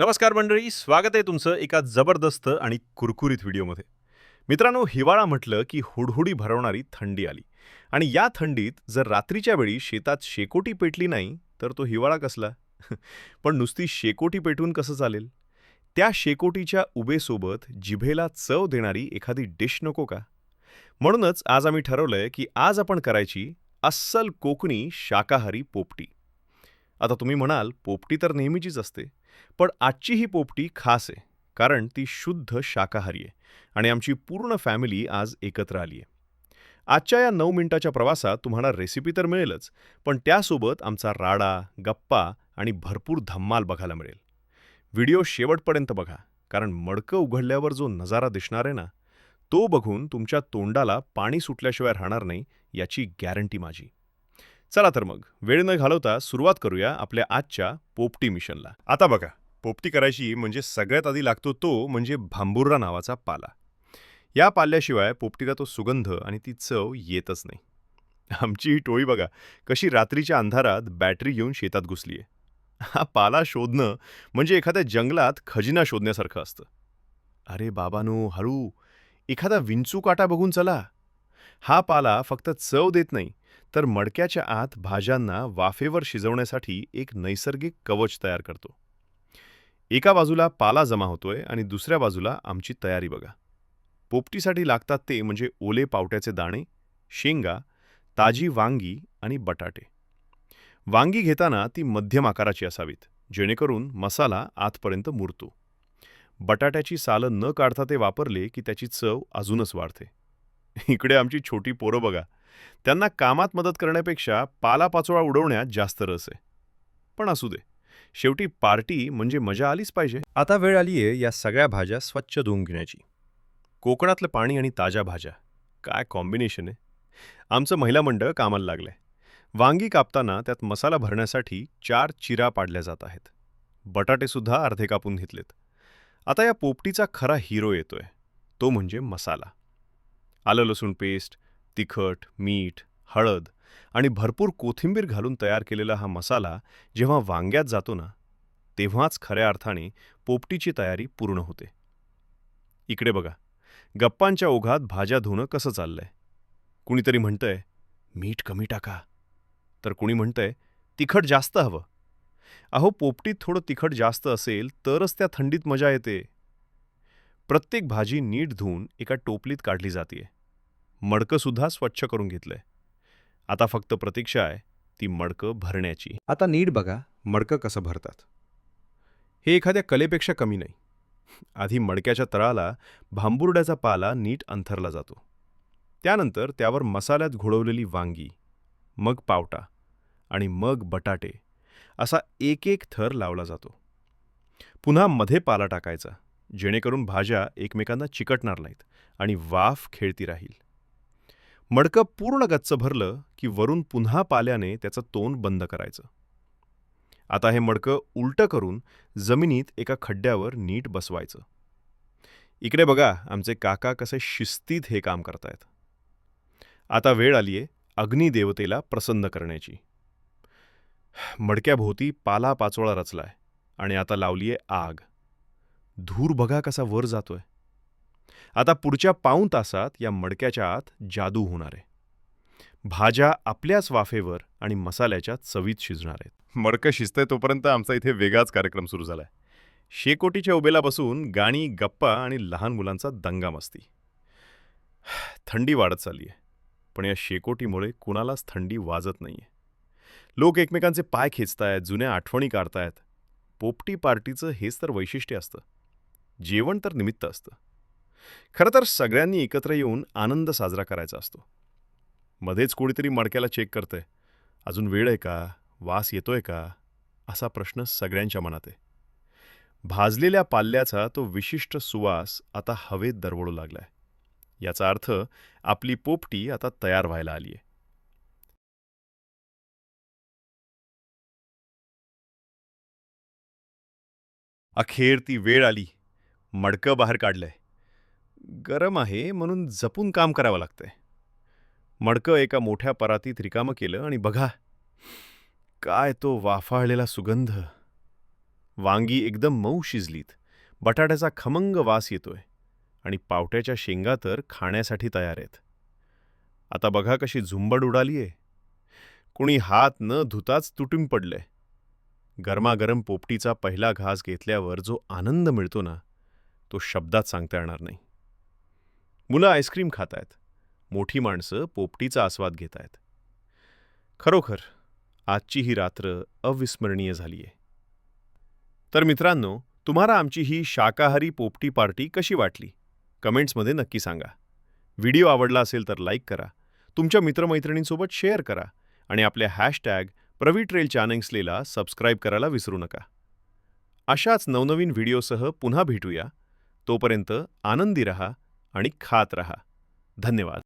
नमस्कार मंडळी स्वागत आहे तुमचं एका जबरदस्त आणि कुरकुरीत व्हिडिओमध्ये. मित्रांनो हिवाळा म्हटलं की हुडहुडी भरवणारी थंडी आली. आणि या थंडीत जर रात्रीच्या वेळी शेतात शेकोटी पेटली नाही तर तो हिवाळा कसला? पण नुसती शेकोटी पेटवून कसं चालेल? त्या शेकोटीच्या उबेसोबत जिभेला चव देणारी एखादी डिश नको का? म्हणूनच आज आम्ही ठरवलंय की आज आपण करायची अस्सल कोकणी शाकाहारी पोपटी. आता तुम्ही म्हणाल पोपटी तर नेहमीचीच असते. पण आजची ही पोपटी खास आहे कारण ती शुद्ध शाकाहारी आहे आणि आमची पूर्ण फॅमिली आज एकत्र आली आहे आजच्या या नऊ मिनिटाच्या प्रवासात तुम्हाला रेसिपी तर मिळेलच पण त्यासोबत आमचा राडा गप्पा आणि भरपूर धम्माल बघायला मिळेल. व्हिडिओ शेवटपर्यंत बघा कारण मडकं उघडल्यावर जो नजारा दिसणार आहे ना तो बघून तुमच्या तोंडाला पाणी सुटल्याशिवाय राहणार नाही याची गॅरंटी माझी. चला तर मग वेळ न घालवता सुरुवात करूया आपल्या आजच्या पोपटी मिशनला. आता बघा पोपटी करायची म्हणजे सगळ्यात आधी लागतो तो म्हणजे भांबुर्रा नावाचा पाला. या पाल्याशिवाय पोपटीला तो सुगंध आणि ती चव येतच नाही. आमची ही टोळी बघा कशी रात्रीच्या अंधारात बॅटरी घेऊन शेतात घुसलीये. हा पाला शोधणं म्हणजे एखाद्या जंगलात खजिना शोधण्यासारखं असतं. अरे बाबानो हळू! एखादा विंचू काटा बघून चला. हा पाला फक्त चव देत नाही तर मडक्याच्या आत भाज्यांना वाफेवर शिजवण्यासाठी एक नैसर्गिक कवच तयार करतो. एका बाजूला पाला जमा होतोय आणि दुसऱ्या बाजूला आमची तयारी बघा. पोपटीसाठी लागतात ते म्हणजे ओले पावट्याचे दाणे शेंगा ताजी वांगी आणि बटाटे. वांगी घेताना ती मध्यम आकाराची असावीत जेणेकरून मसाला आतपर्यंत मुरतो. बटाट्याची सालं न काढता ते वापरले की त्याची चव अजूनच वाढते. इकडे आमची छोटी पोरं बघा त्यांना कामात मदत करण्यापेक्षा पालापाचोळा उडवण्यात जास्त रस आहे. पण असू दे शेवटी पार्टी म्हणजे मजा आलीच पाहिजे. आता वेळ आलीये या सगळ्या भाज्या स्वच्छ धुवून घेण्याची. कोकणातलं पाणी आणि ताज्या भाज्या काय कॉम्बिनेशन आहे? आमचं महिला मंडळ कामाला लागलंय. वांगी कापताना त्यात मसाला भरण्यासाठी चार चिरा पाडल्या जात आहेत. बटाटेसुद्धा अर्धे कापून घेतलेत. आता या पोपटीचा खरा हिरो येतोय. तो म्हणजे मसाला. आलं लसूण पेस्ट तिखट मीठ हळद आणि भरपूर कोथिंबीर घालून तयार केलेला हा मसाला जेव्हा वांग्यात जातो ना तेव्हाच खऱ्या अर्थाने पोपटीची तयारी पूर्ण होते. इकडे बघा गप्पांच्या ओघात भाज्या धुणं कसं चाललंय? कुणीतरी म्हणतंय मीठ कमी टाका. तर कुणी म्हणतंय तिखट जास्त हवं. अहो पोपटीत थोडं तिखट जास्त असेल तरच त्या थंडीत मजा येते. प्रत्येक भाजी नीट धुवून एका टोपलीत काढली जाते मडकंसुद्धा स्वच्छ करून घेतलंय. आता फक्त प्रतीक्षा आहे ती मडकं भरण्याची. आता नीट बघा मडकं कसं भरतात. हे एखाद्या कलेपेक्षा कमी नाही. आधी मडक्याच्या तळाला भांबुर्ड्याचा पाला नीट अंथरला जातो. त्यानंतर त्यावर मसाल्यात घोळवलेली वांगी मग पावटा आणि मग बटाटे असा एक एक थर लावला जातो. पुन्हा मध्ये पाला टाकायचा जेणेकरून भाज्या एकमेकांना चिकटणार नाहीत आणि वाफ खेळती राहील. मडकं पूर्ण गच्च भरलं की वरून पुन्हा पाल्याने त्याचं तोंड बंद करायचं. आता हे मडकं उलटं करून जमिनीत एका खड्ड्यावर नीट बसवायचं. इकडे बघा आमचे काका कसे शिस्तीत हे काम करतायत. आता वेळ आलीये अग्निदेवतेला प्रसन्न करण्याची. मडक्याभोवती पाला पाचोळा रचलाय आणि आता लावलीये आग. धूर बघा कसा वर जातोय. आता पुढच्या पाऊण तासात या मडक्याच्या आत जादू होणार आहे. भाज्या आपल्याच वाफेवर आणि मसाल्याच्या चवीत शिजणार आहेत. मडकं शिजतंय तोपर्यंत आमचा इथे वेगळाच कार्यक्रम सुरू झालाय. शेकोटीच्या उभेला बसून गाणी गप्पा आणि लहान मुलांचा दंगा मस्ती. थंडी वाढत चालली आहे पण या शेकोटीमुळे कुणालाच थंडी वाजत नाहीये. लोक एकमेकांचे पाय खेचतायत जुन्या आठवणी काढतायत. पोपटी पार्टीचं हेच तर वैशिष्ट्य असतं. जेवण तर निमित्त असतं. खरं तर सगळ्यांनी एकत्र येऊन आनंद साजरा करायचा असतो. मध्येच कोणीतरी मडक्याला चेक करतंय. अजून वेळ आहे का? वास येतोय का? असा प्रश्न सगळ्यांच्या मनात आहे. भाजलेल्या पाल्याचा तो विशिष्ट सुवास आता हवेत दरवळू लागलाय. याचा अर्थ आपली पोपटी आता तयार व्हायला आली आहे अखेर ती वेळ आली. मडकं बाहेर काढलंय. गरम आहे म्हणून जपून काम करावं लागतंय. मडकं एका मोठ्या परातीत रिकामं केलं आणि बघा काय तो वाफाळलेला सुगंध. वांगी एकदम मऊ शिजलीत. बटाट्याचा खमंग वास येतोय आणि पावट्याच्या शेंगा तर खाण्यासाठी तयार आहेत. आता बघा कशी झुंबड उडालीये. कुणी हात न धुताच तुटून पडलंय. गरमागरम पोपटीचा पहिला घास घेतल्यावर जो आनंद मिळतो ना तो शब्दात सांगता येणार नाही. मुलं आईस्क्रीम खात आहेत मोठी माणसं पोपटीचा आस्वाद घेत आहेत खरोखर आजची ही रात्र अविस्मरणीय झाली आहे तर मित्रांनो तुम्हाला आमची ही शाकाहारी पोपटी पार्टी कशी वाटली? कमेंट्समध्ये नक्की सांगा. व्हिडिओ आवडला असेल तर लाईक करा. तुमच्या मित्रमैत्रिणींसोबत शेअर करा आणि आपल्या हॅशटॅग प्रवी ट्रेल चॅनल्सलेला सबस्क्राईब करायला विसरू नका. अशाच नवनवीन व्हिडिओसह पुन्हा भेटूया. तोपर्यंत आनंदी रहा. आणि खात रहा. धन्यवाद.